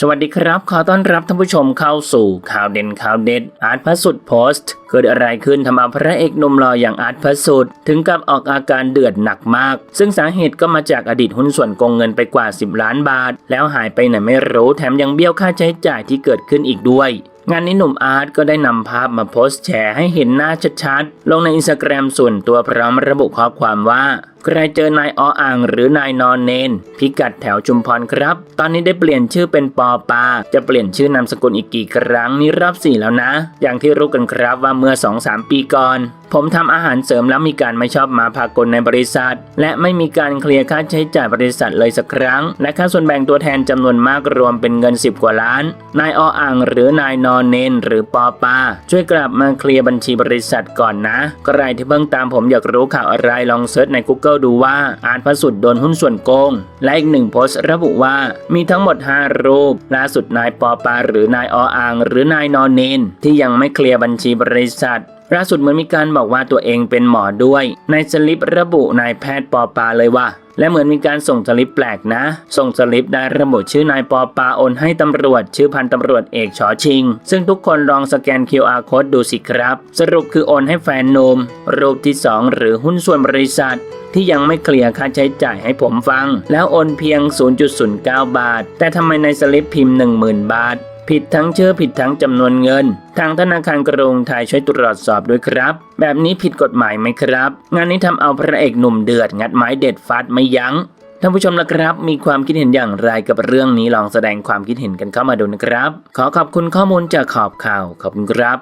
สวัสดีครับ ขอต้อนรับท่านผู้ชมเข้าสู่ข่าวเด่นข่าวเด็ด อาร์ตพระสุดโพสต์ เกิดอะไรขึ้นทำเอาพระเอกหนุ่มหล่ออย่างอาร์ตพระสุดถึงกับออกอาการเดือดหนักมาก ซึ่งสาเหตุก็มาจากอดีตหุ้นส่วนโกงเงินไปกว่า 10 ล้านบาท แล้วหายไปไหนไม่รู้แถมยังเบี้ยวค่าใช้จ่ายที่เกิดขึ้นอีกด้วยงานนี้หนุ่มอาร์ตก็ได้นำภาพมาโพสต์แชร์ให้เห็นหน้าชัดๆ ลงในอินสตาแกรมส่วนตัวพร้อมระบุข้อความว่าใครเจอนายออ่างหรือนายนอนเนน พิกัดแถวชุมพรครับ ตอนนี้ได้เปลี่ยนชื่อเป็นปอปา จะเปลี่ยนชื่อนามสกุลอีกกี่ครั้งนี่รอบสี่แล้วนะ อย่างที่รู้กันครับว่าเมื่อ 2-3 ปีก่อน ผมทำอาหารเสริมแล้วมีการไม่ชอบมาพากลในบริษัท และไม่มีการเคลียร์ค่าใช้จ่ายบริษัทเลยสักครั้ง และค่าส่วนแบ่งตัวแทนจำนวนมากรวมเป็นเงิน 10 กว่าล้าน นายออ่างหรือนายนอนเนน หรือปอปา ช่วยกลับมาเคลียร์บัญชีบริษัทก่อนนะ ใครที่เพิ่งตามผมอยากรู้ข่าวอะไรลองเซิร์ชใน Google ดูว่าอาร์ตพระสุดโดนหุ้นส่วนโกง และอีกหนึ่งโพสต์ระบุว่ามีทั้งหมด 5 รูป ล่าสุดนายปอปาหรือนายออ่าง หรือนายนอนเนนที่ยังไม่เคลียร์บัญชีบริษัทล่าสุดเหมือนมีการบอกว่าตัวเองเป็นหมอด้วย ในสลิประบุนายแพทย์ปอปาเลยว่า และเหมือนมีการส่งสลิปแปลกนะ ส่งสลิปได้ระบุชื่อนายปอปาโอนให้ตำรวจ ชื่อพันตำรวจเอกชอชิง ซึ่งทุกคนลองสแกน QR code ดูสิครับ สรุปคือโอนให้แฟนนมรูปที่ 2 หรือหุ้นส่วนบริษัทที่ยังไม่เคลียร์ค่าใช้จ่ายให้ผมฟัง แล้วโอนเพียง 0.09 บาท แต่ทำไมในสลิปพิมพ์ 10,000 บาท ผิดทั้งชื่อผิดทั้งจำนวนเงิน ทางธนาคารกรุงไทยช่วยตรวจสอบด้วยครับ แบบนี้ผิดกฎหมายไหมครับ งานนี้ทำเอาพระเอกหนุ่มเดือด งัดไม้เด็ดฟาดไม่ยัง้งท่านผู้ชมนะครับ มีความคิดเห็นอย่างไรกับเรื่องนี้ลองแสดงความคิดเห็นกันเข้ามาดูนะครับ ขอขอบคุณข้อมูลจากขอบข่าวขอบคุณครับ